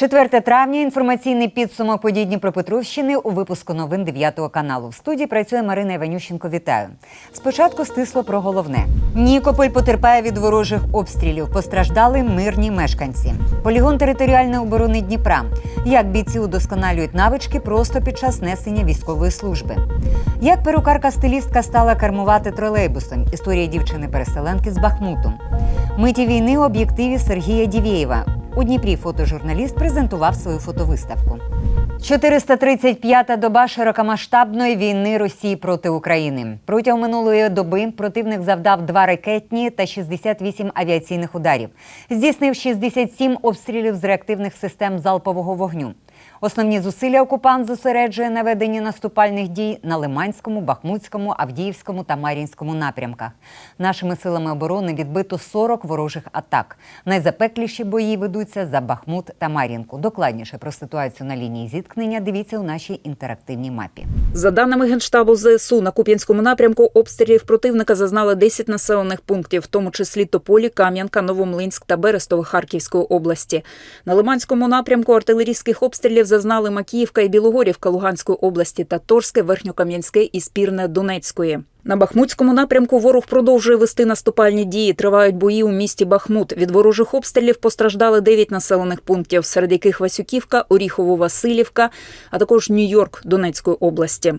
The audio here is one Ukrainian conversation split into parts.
4 травня. Інформаційний підсумок подій Дніпропетровщини у випуску новин 9 каналу. В студії працює Марина Іванющенко. Вітаю. Спочатку стисло про головне. Нікополь потерпає від ворожих обстрілів. Постраждали мирні мешканці. Полігон територіальної оборони Дніпра. Як бійці удосконалюють навички просто під час несення військової служби. Як перукарка-стилістка стала кермувати тролейбусом. Історія дівчини-переселенки з Бахмуту. Миті війни у об'єктиві Сергія Дівєєва. У Дніпрі фотожурналіст презентував свою фотовиставку. 435-та доба широкомасштабної війни Росії проти України. Протягом минулої доби противник завдав два ракетні та 68 авіаційних ударів. Здійснив 67 обстрілів з реактивних систем залпового вогню. Основні зусилля окупант зосереджує на веденні наступальних дій на Лиманському, Бахмутському, Авдіївському та Мар'їнському напрямках. Нашими силами оборони відбито 40 ворожих атак. Найзапекліші бої ведуться за Бахмут та Мар'їнку. Докладніше про ситуацію на лінії зіткнення дивіться у нашій інтерактивній мапі. За даними Генштабу ЗСУ, на Куп'янському напрямку обстрілів противника зазнали 10 населених пунктів, в тому числі Тополі, Кам'янка, Новомлинськ та Берестово Харківської області. На Лиманському напрямку артилерійських обстрілів зазнали Макіївка і Білогорівка Луганської області та Торське, Верхньокам'янське і Спірне Донецької. На Бахмутському напрямку ворог продовжує вести наступальні дії. Тривають бої у місті Бахмут. Від ворожих обстрілів постраждали 9 населених пунктів, серед яких Васюківка, Оріхово-Василівка, а також Нью-Йорк Донецької області.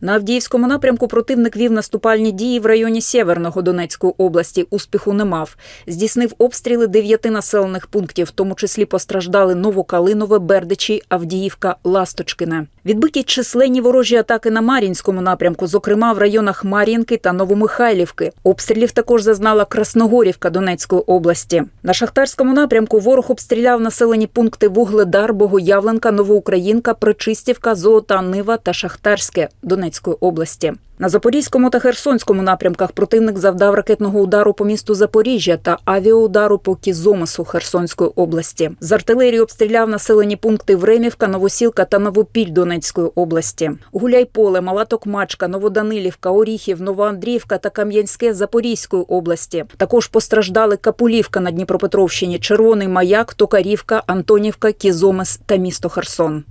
На Авдіївському напрямку противник вів наступальні дії в районі Сєверного Донецької області. Успіху не мав. Здійснив обстріли дев'яти населених пунктів, в тому числі постраждали Новокалинове, Бердичі, Авдіївка, Ласточкине. Відбиті численні ворожі атаки на Мар'їнському напрямку, зокрема в районах Мар'їнки та Новомихайлівки. Обстрілів також зазнала Красногорівка Донецької області. На Шахтарському напрямку ворог обстріляв населені пункти Вугледар, Богоявленка, Новоукраїнка, Причистівка, Золота Нива та Шахтарське Донецької області. На Запорізькому та Херсонському напрямках противник завдав ракетного удару по місту Запоріжжя та авіаудару по Кізомису Херсонської області. З артилерії обстріляв населені пункти Времівка, Новосілка та Новопіль Донецької області. Гуляйполе, Мала Токмачка, Новоданилівка, Оріхів, Новоандріївка та Кам'янське Запорізької області. Також постраждали Капулівка на Дніпропетровщині, Червоний Маяк, Токарівка, Антонівка, Кізомис та місто Херсон.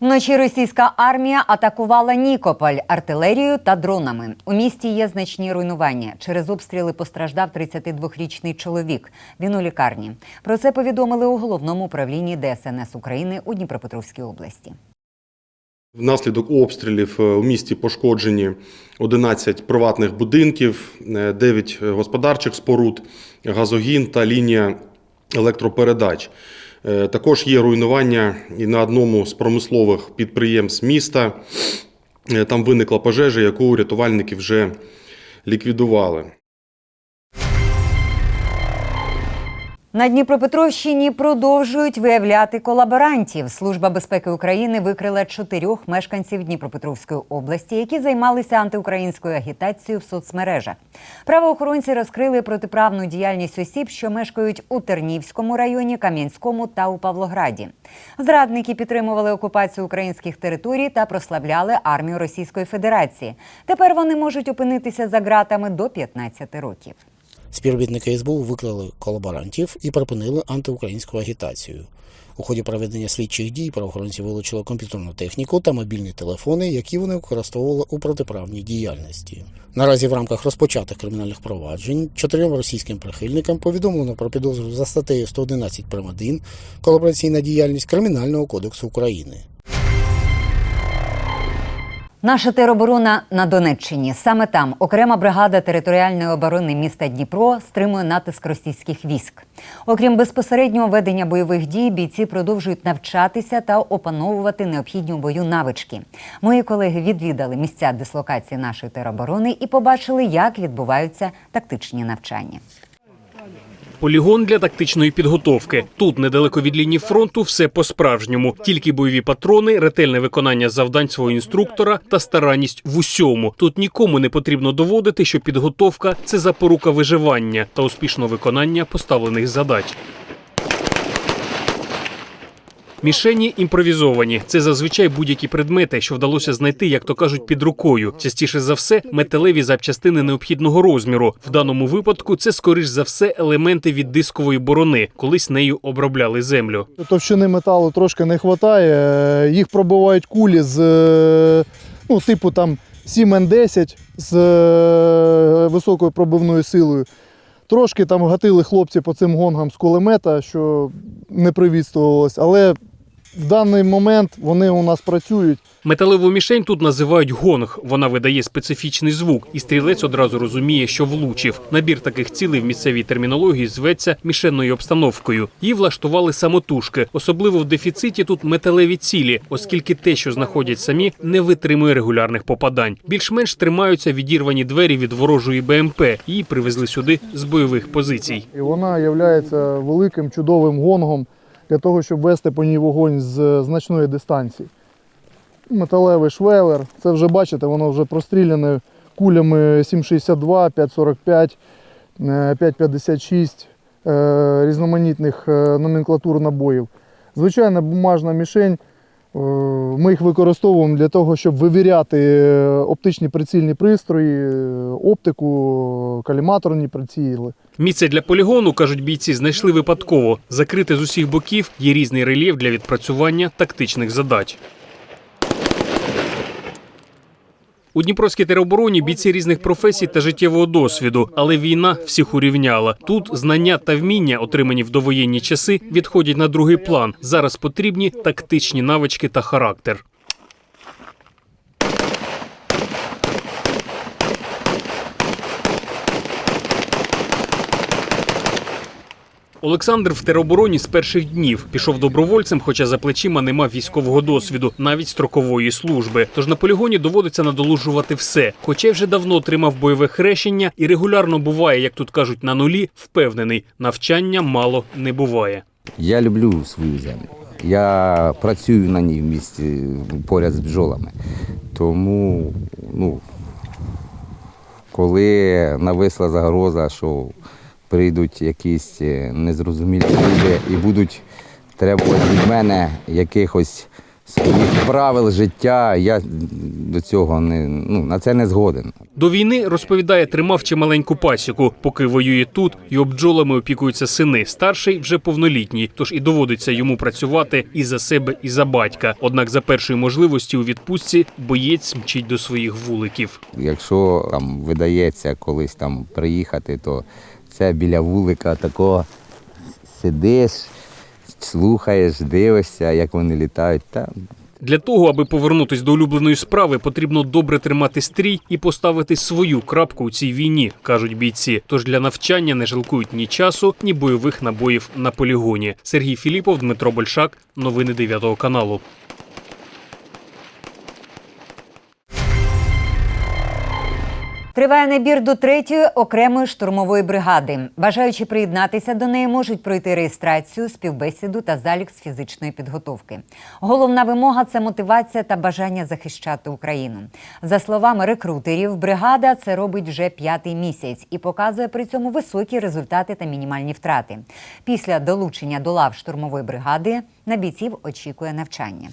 Вночі російська армія атакувала Нікополь артилерією та дронами. У місті є значні руйнування. Через обстріли постраждав 32-річний чоловік. Він у лікарні. Про це повідомили у головному управлінні ДСНС України у Дніпропетровській області. Внаслідок обстрілів е, у місті пошкоджені 11 приватних будинків, 9 господарчих споруд, газогін та лінія електропередач. Е, Також є руйнування і на одному з промислових підприємств міста. Е, Там виникла пожежа, яку рятувальники вже ліквідували. На Дніпропетровщині продовжують виявляти колаборантів. Служба безпеки України викрила чотирьох мешканців Дніпропетровської області, які займалися антиукраїнською агітацією в соцмережах. Правоохоронці розкрили протиправну діяльність осіб, що мешкають у Тернівському районі, Кам'янському та у Павлограді. Зрадники підтримували окупацію українських територій та прославляли армію Російської Федерації. Тепер вони можуть опинитися за ґратами до 15 років. Співробітники СБУ викрили колаборантів і припинили антиукраїнську агітацію. У ході проведення слідчих дій правоохоронці вилучили комп'ютерну техніку та мобільні телефони, які вони використовували у протиправній діяльності. Наразі в рамках розпочатих кримінальних проваджень чотирьом російським прихильникам повідомлено про підозру за статтею 111 прим. 1 колабораційна діяльність Кримінального кодексу України. Наша тероборона на Донеччині. Саме там окрема бригада територіальної оборони міста Дніпро стримує натиск російських військ. Окрім безпосереднього ведення бойових дій, бійці продовжують навчатися та опановувати необхідні у бою навички. Мої колеги відвідали місця дислокації нашої тероборони і побачили, як відбуваються тактичні навчання. Полігон для тактичної підготовки. Тут недалеко від лінії фронту все по-справжньому. Тільки бойові патрони, ретельне виконання завдань свого інструктора та старанність в усьому. Тут нікому не потрібно доводити, що підготовка це запорука виживання та успішного виконання поставлених задач. Мішені імпровізовані. Це зазвичай будь-які предмети, що вдалося знайти, як то кажуть, під рукою. Частіше за все, металеві запчастини необхідного розміру. В даному випадку це скоріш за все елементи від дискової борони, колись нею обробляли землю. Товщини металу трошки не вистачає. Їх пробивають кулі з е, ну, типу там 7Н10 з е, високою пробивною силою. Трошки там гатили хлопці по цим гонгам з кулемета, що не привідствувалось, але в даний момент вони у нас працюють. Металеву мішень тут називають гонг. Вона видає специфічний звук, і стрілець одразу розуміє, що влучив. Набір таких цілей в місцевій термінології зветься мішенною обстановкою. Її влаштували самотужки. Особливо в дефіциті тут металеві цілі, оскільки те, що знаходять самі, не витримує регулярних попадань. Більш-менш тримаються відірвані двері від ворожої БМП. Її привезли сюди з бойових позицій. І вона є великим чудовим гонгом для того, щоб вести по ній вогонь з значної дистанції. Металевий швелер, це вже бачите, воно вже простріляне кулями 7,62, 5,45, е, 5,56 е, різноманітних е, номенклатур набоїв. Звичайна бумажна мішень. Е, Ми їх використовуємо для того, щоб вивіряти е, оптичні прицільні пристрої, е, оптику, каліматорні приціли. Місце для полігону, кажуть бійці, знайшли випадково. Закрите з усіх боків є різний рельєф для відпрацювання тактичних задач. У Дніпровській теробороні бійці різних професій та життєвого досвіду, але війна всіх урівняла. Тут знання та вміння, отримані в довоєнні часи, відходять на другий план. Зараз потрібні тактичні навички та характер. Олександр в теробороні з перших днів пішов добровольцем, хоча за плечима нема військового досвіду, навіть строкової служби. Тож на полігоні доводиться надолужувати все. Хоча вже давно отримав бойове хрещення і регулярно буває, як тут кажуть, на нулі, впевнений, навчання мало не буває. Я люблю свою землю. Я працюю на ній в місті поряд з бджолами. Тому, ну, коли нависла загроза, що прийдуть якісь е, незрозумілі люди і будуть требувати від мене якихось своїх правил життя, я до цього не, ну, на це не згоден. До війни розповідає, тримав чималеньку пасіку. Поки воює тут, його бджолами опікуються сини. Старший вже повнолітній, тож і доводиться йому працювати і за себе, і за батька. Однак за першої можливості у відпустці боєць мчить до своїх вуликів. Якщо там видається колись там приїхати, то це біля вулика такого сидиш, слухаєш, дивишся, як вони літають. Та Для того, аби повернутись до улюбленої справи, потрібно добре тримати стрій і поставити свою крапку у цій війні, кажуть бійці. Тож для навчання не жалкують ні часу, ні бойових набоїв на полігоні. Сергій Філіпов, Дмитро Большак, новини 9 каналу. Триває набір до третьої окремої штурмової бригади. Бажаючи приєднатися до неї, можуть пройти реєстрацію, співбесіду та залік з фізичної підготовки. Головна вимога це мотивація та бажання захищати Україну. За словами рекрутерів, бригада це робить вже п'ятий місяць і показує при цьому високі результати та мінімальні втрати. Після долучення до лав штурмової бригади на бійців очікує навчання.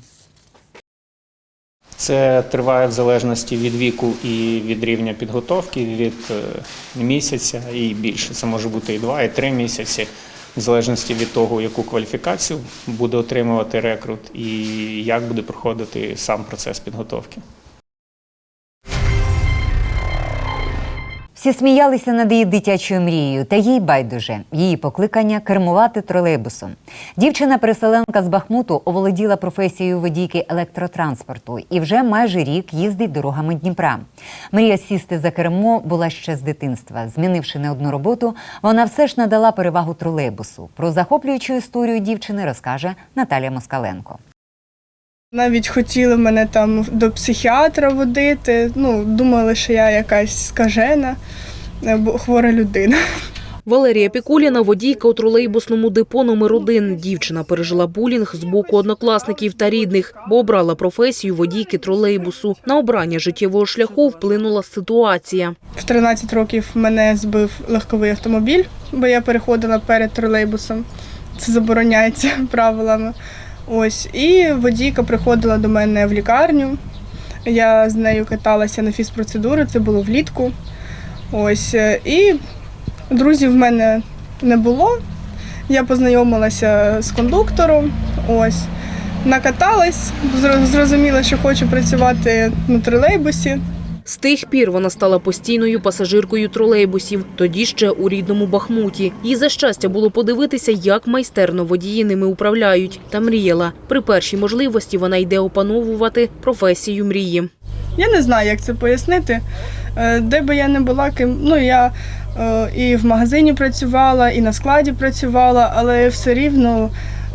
Це триває в залежності від віку і від рівня підготовки, від е, місяця і більше. Це може бути і два, і три місяці, в залежності від того, яку кваліфікацію буде отримувати рекрут і як буде проходити сам процес підготовки. Всі сміялися над її дитячою мрією, та їй байдуже. Її покликання кермувати тролейбусом. Дівчина-переселенка з Бахмуту оволоділа професією водійки електротранспорту і вже майже рік їздить дорогами Дніпра. Мрія сісти за кермо була ще з дитинства. Змінивши не одну роботу, вона все ж надала перевагу тролейбусу. Про захоплюючу історію дівчини розкаже Наталія Москаленко. Навіть хотіли мене там до психіатра водити. Ну, думали, що я якась скажена, або хвора людина. Валерія Пікуліна – водійка у тролейбусному депо номер 1 Дівчина пережила булінг з боку однокласників та рідних, бо обрала професію водійки тролейбусу. На обрання життєвого шляху вплинула ситуація. В 13 років мене збив легковий автомобіль, бо я переходила перед тролейбусом. Це забороняється правилами. Ось, і водійка приходила до мене в лікарню. Я з нею каталася на фізпроцедури, це було влітку. Ось, е, і друзів в мене не було. Я познайомилася з кондуктором. Ось. Накаталась, зрозуміла, що хочу працювати на тролейбусі. З тих пір вона стала постійною пасажиркою тролейбусів, тоді ще у рідному Бахмуті. Їй за щастя було подивитися, як майстерно водії ними управляють, та мріяла. При першій можливості вона йде опановувати професію мрії. Я не знаю, як це пояснити. Е, Де би я не була, ким ну я е, і в магазині працювала, і на складі працювала, але все рівно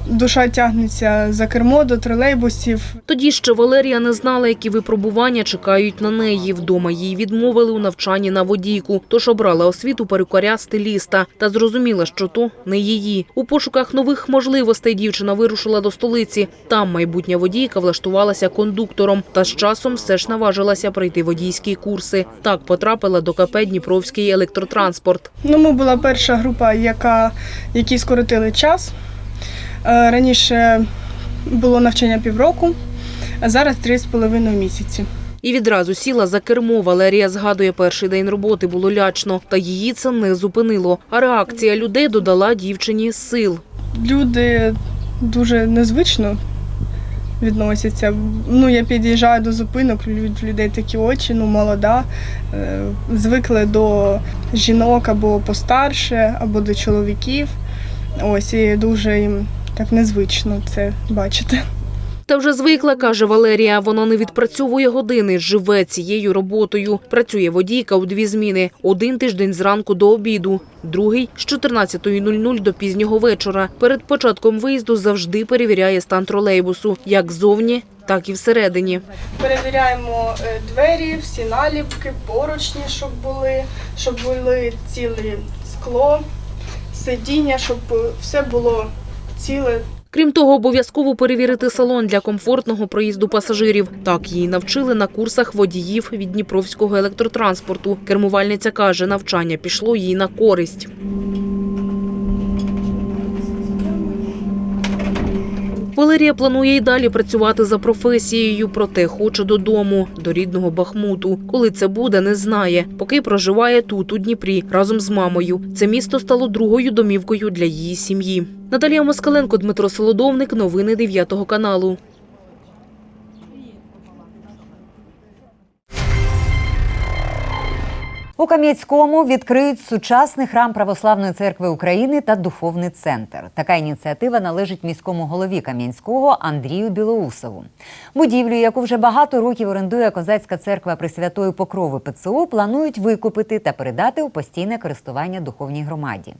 душа тягнеться за кермо до тролейбусів. Тоді ще Валерія не знала, які випробування чекають на неї. Вдома їй відмовили у навчанні на водійку, тож обрала освіту перукаря стиліста та зрозуміла, що то не її. У пошуках нових можливостей дівчина вирушила до столиці. Там майбутня водійка влаштувалася кондуктором та з часом все ж наважилася пройти водійські курси. Так потрапила до КП Дніпровський електротранспорт. Ну, ми була перша група, яка які скоротили час. Е, Раніше було навчання півроку, а зараз три з половиною місяці. І відразу сіла за кермо. Валерія згадує, перший день роботи було лячно, та її це не зупинило. А реакція людей додала дівчині сил. Люди дуже незвично відносяться. Ну, я під'їжджаю до зупинок, лю- людей такі очі, ну молода, е, звикли до жінок або постарше, або до чоловіків. Ось і дуже їм так незвично це бачити. Та вже звикла, каже Валерія. Вона не відпрацьовує години, живе цією роботою. Працює водійка у дві зміни: один тиждень зранку до обіду, другий з 14.00 до пізнього вечора. Перед початком виїзду завжди перевіряє стан тролейбусу, як зовні, так і всередині. Перевіряємо е, двері, всі наліпки, поручні, щоб були, щоб були ціле скло, сидіння, щоб е, все було ціле, Крім того, обов'язково перевірити салон для комфортного проїзду пасажирів. Так її навчили на курсах водіїв від Дніпровського електротранспорту. Кермувальниця каже, навчання пішло їй на користь. Валерія планує й далі працювати за професією, проте хоче додому, до рідного Бахмуту. Коли це буде, не знає. Поки проживає тут, у Дніпрі, разом з мамою. Це місто стало другою домівкою для її сім'ї. Наталія Москаленко, Дмитро Солодовник. Новини 9 каналу. У Кам'янському відкриють сучасний храм Православної церкви України та духовний центр. Така ініціатива належить міському голові Кам'янського Андрію Білоусову. Будівлю, яку вже багато років орендує козацька церква Пресвятої Покрови ПЦУ, планують викупити та передати у постійне користування духовній громаді.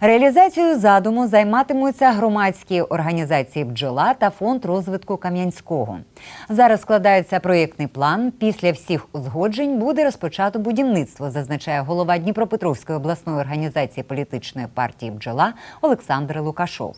Реалізацією задуму займатимуться громадські організації бджола та фонд розвитку Кам'янського. Зараз складається проєктний план. Після всіх узгоджень буде розпочато будівництво, зазначає голова Дніпропетровської обласної організації політичної партії бджола Олександр Лукашов.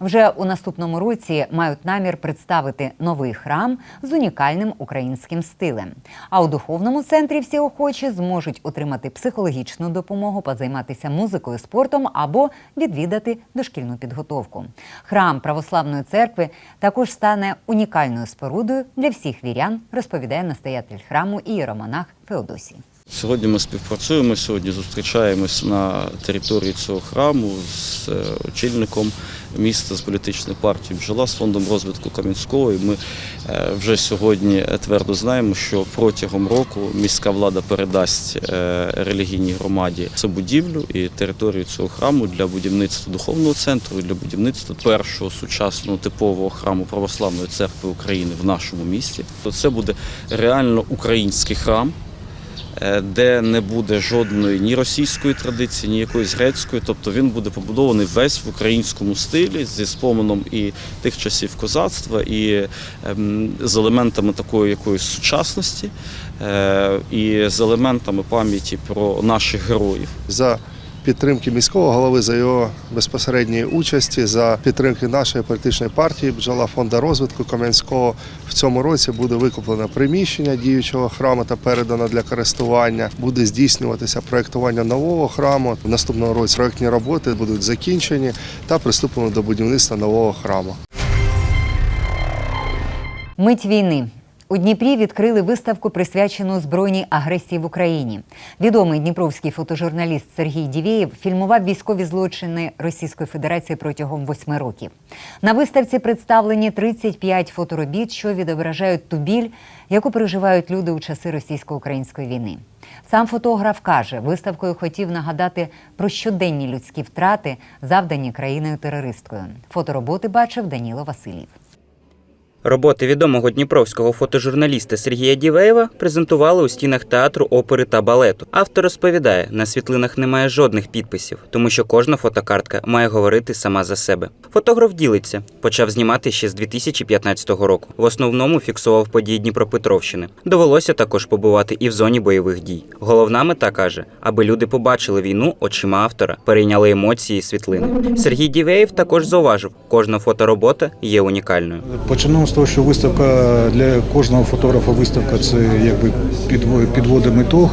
Вже у наступному році мають намір представити новий храм з унікальним українським стилем. А у духовному центрі всі охочі зможуть отримати психологічну допомогу, позайматися музикою, спортом або відвідати дошкільну підготовку. Храм православної церкви також стане унікальною спорудою для всіх вірян, розповідає настоятель храму ієромонах Феодосій. Сьогодні ми співпрацюємо. Сьогодні зустрічаємось на території цього храму з е, очільником міста з політичної партії бджола з фондом розвитку Кам'янського. І ми е, вже сьогодні твердо знаємо, що протягом року міська влада передасть е, релігійній громаді цю будівлю і територію цього храму для будівництва духовного центру і для будівництва першого сучасного типового храму православної церкви України в нашому місті. То це буде реально український храм де не буде жодної ні російської традиції, ні якоїсь грецької. Тобто він буде побудований весь в українському стилі зі споменом і тих часів козацтва, і ем, з елементами такої якоїсь сучасності, е, і з елементами пам'яті про наших героїв. за підтримки міського голови, за його безпосередньої участі, за підтримки нашої політичної партії бджола фонду розвитку Кам'янського в цьому році буде викуплено приміщення діючого храму та передано для користування. Буде здійснюватися проєктування нового храму. В наступному році проєктні роботи будуть закінчені та приступимо до будівництва нового храму. Мить війни. У Дніпрі відкрили виставку, присвячену збройній агресії в Україні. Відомий дніпровський фотожурналіст Сергій Дівєєв фільмував військові злочини Російської Федерації протягом восьми років. На виставці представлені 35 фоторобіт, що відображають ту біль, яку переживають люди у часи російсько-української війни. Сам фотограф каже, виставкою хотів нагадати про щоденні людські втрати, завдані країною терористкою. Фотороботи бачив Даніло Васильєв. Роботи відомого дніпровського фотожурналіста Сергія Дівеєва презентували у стінах театру, опери та балету. Автор розповідає, на світлинах немає жодних підписів, тому що кожна фотокартка має говорити сама за себе. Фотограф ділиться, почав знімати ще з 2015 року. В основному фіксував події Дніпропетровщини. Довелося також побувати і в зоні бойових дій. Головна мета каже, аби люди побачили війну очима автора, перейняли емоції світлини. Сергій Дівеєв також зауважив, кожна фоторобота є унікальною. Почнемо з того, що виставка для кожного фотографа виставка це якби підво- підводить ітог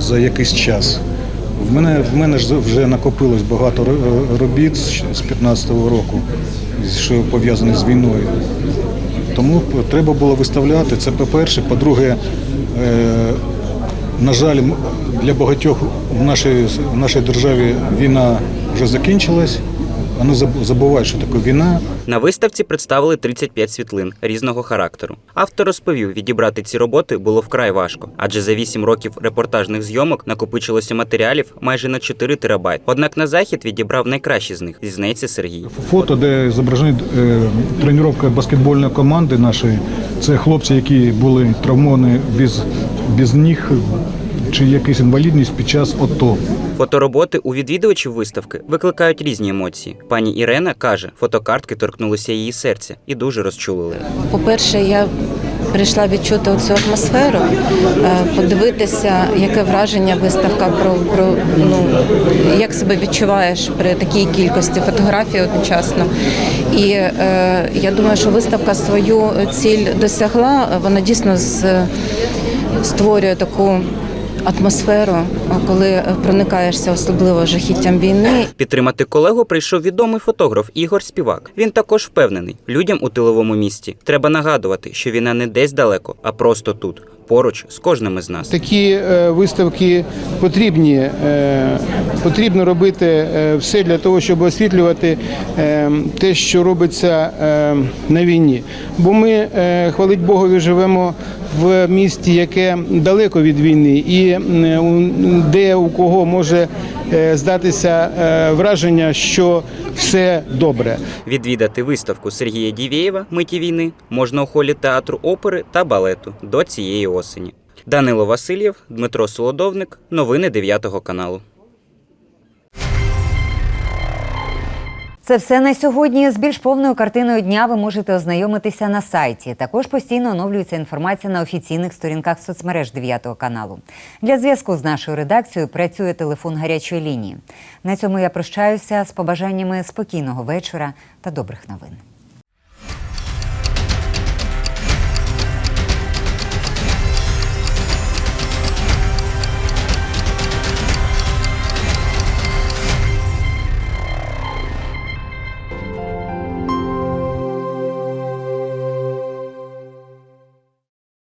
за якийсь час. В мене, в мене ж вже накопилось багато робіт з 15-го року, що пов'язані з війною. Тому треба було виставляти. Це по-перше. По-друге, е, на жаль, для багатьох в нашій, в нашій державі війна вже закінчилась. Вони заб- забувають, що таке війна. На виставці представили 35 світлин різного характеру. Автор розповів, відібрати ці роботи було вкрай важко, адже за 8 років репортажних зйомок накопичилося матеріалів майже на 4 терабайт. Однак на захід відібрав найкращі з них, зізнається Сергій. Фото, де зображені е, тренування баскетбольної команди нашої. Це хлопці, які були травмовані без, без ніг чи якась інвалідність під час ОТО. Фотороботи у відвідувачів виставки викликають різні емоції. Пані Ірена каже, фотокартки торкнулися її серця і дуже розчулили. По-перше, я прийшла відчути цю атмосферу, е, подивитися, яке враження виставка про, про ну, як себе відчуваєш при такій кількості фотографій одночасно. І е, я думаю, що виставка свою ціль досягла. Вона дійсно з, створює таку атмосферу, коли проникаєшся особливо жахіттям війни. Підтримати колегу прийшов відомий фотограф Ігор Співак. Він також впевнений, людям у тиловому місті треба нагадувати, що війна не десь далеко, а просто тут, поруч з кожним із нас. Такі е, виставки потрібні. Е, Потрібно робити е, все для того, щоб освітлювати е, те, що робиться е, на війні. Бо ми, е, хвалить Богові, живемо в місті, яке далеко від війни, і е, у- де у кого може е, здатися е, враження, що все добре. Відвідати виставку Сергія Дівєєва Миті війни можна у холі театру опери та балету до цієї осені. Данило Васильєв, Дмитро Солодовник. Новини 9 каналу. Це все на сьогодні. З більш повною картиною дня ви можете ознайомитися на сайті. Також постійно оновлюється інформація на офіційних сторінках соцмереж 9 каналу. Для зв'язку з нашою редакцією працює телефон гарячої лінії. На цьому я прощаюся з побажаннями спокійного вечора та добрих новин.